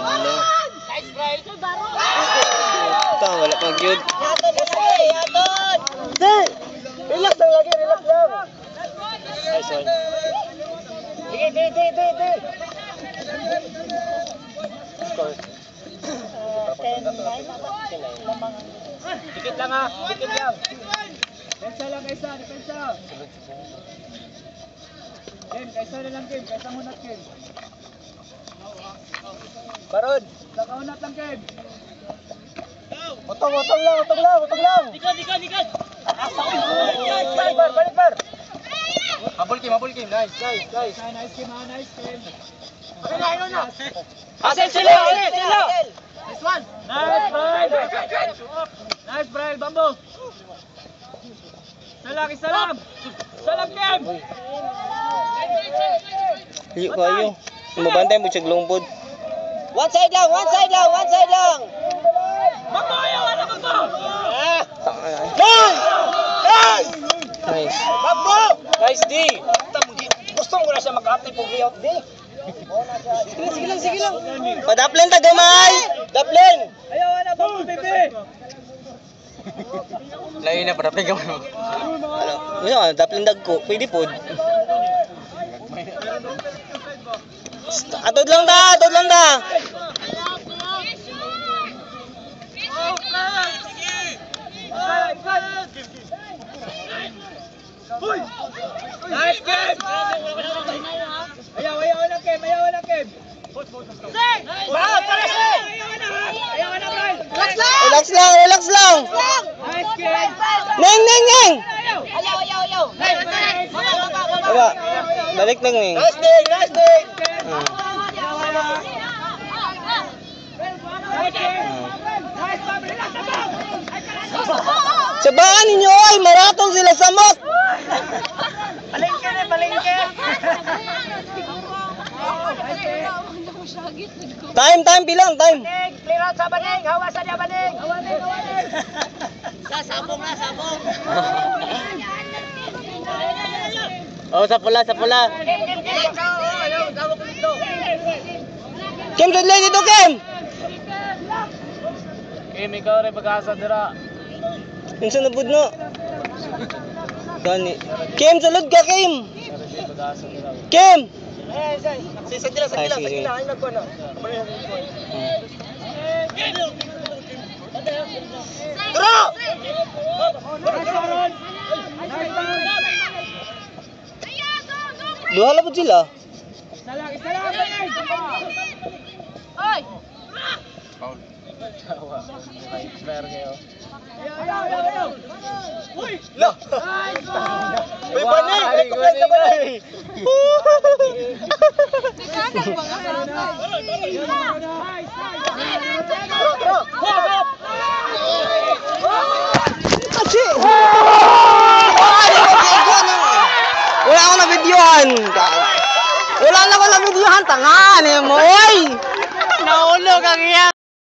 Brian. Ito, wala pang yun. Yaton na si, yaton. Sir! Relax lang lagi, relax lang. Nice one. Sige, di, di, di, di. Score. Dikit lang ha, dikit lang. Depensa lang kaysa, depensa. Kim, kaysa na lang Kim, kaysa hunat Kim. Baron, nakaunat lang Kim. Utong, utong lang, utong lang, utong lang. Likod, likod, likod. Balik bar, balik bar. Habol Kim, habol Kim. Nice, nice, nice. Nice Kim, ha, nice Kim. Okay na, ayun na. Asel, sila, asel, sila. Nice one. Nice, Brian. Nice, Brian, bambo. Salam, salam. Salam, Kim. Liyo kayo. Mabantay mo siya lungpod. One side lang, one side lang, one side lang. Bambo, ayaw, ano bambo? Nice! Nice! Nice. Bambo! Nice D. Gusto mo na siya mag-update pag layout di. Sige, sige lang, sige lang. Padaplin ta gamay. Daplin. Ayaw, ano, bambo, bebe. Layo na para mo. Ano? Ano? Daplin dagko. Pwede pod. Atod lang ta, atod lang ta. Nice game! Ayaw, ayaw na Kim, ayaw na Kim. Wow, tara si! Ayaw na, Brian. Relax lang. Relax lang, relax lang. Nice game! Neng, neng, neng. Ayaw, ayaw, ayaw. Nice, nice. Aba, balik lang ni. Nice day, nice day! Ah. Na, Bob. Sabaan ninyo ay maratong sila sa mot. Palengke na, palengke. Time, time, bilang, time. Clear out sa baning. Hawasan niya hawasan. Sa sabong na, sabong. Oh, sa pula, sa pula. Kim, Kim, Kim. Ikaw, ayaw, gawag ko dito. Kim, Kim. Kim, ikaw rin mag-asa dira. Yung sunod no. Gani. Kim, sulod ka, Kim. Kim. Si sa gila, sa sige, sa gila. Ay, nagkuha na. Tara! Duha lang po sila. Isa lang, baning. Oy. Ayaw, ayaw, ayaw, ayaw. Uy! La. May banig, may kumplex na banig. Nice, nice. Kasi. Na-videohan. Wala na akong na-videohan. Tanga, ano mo, oy. Naulog ang iya.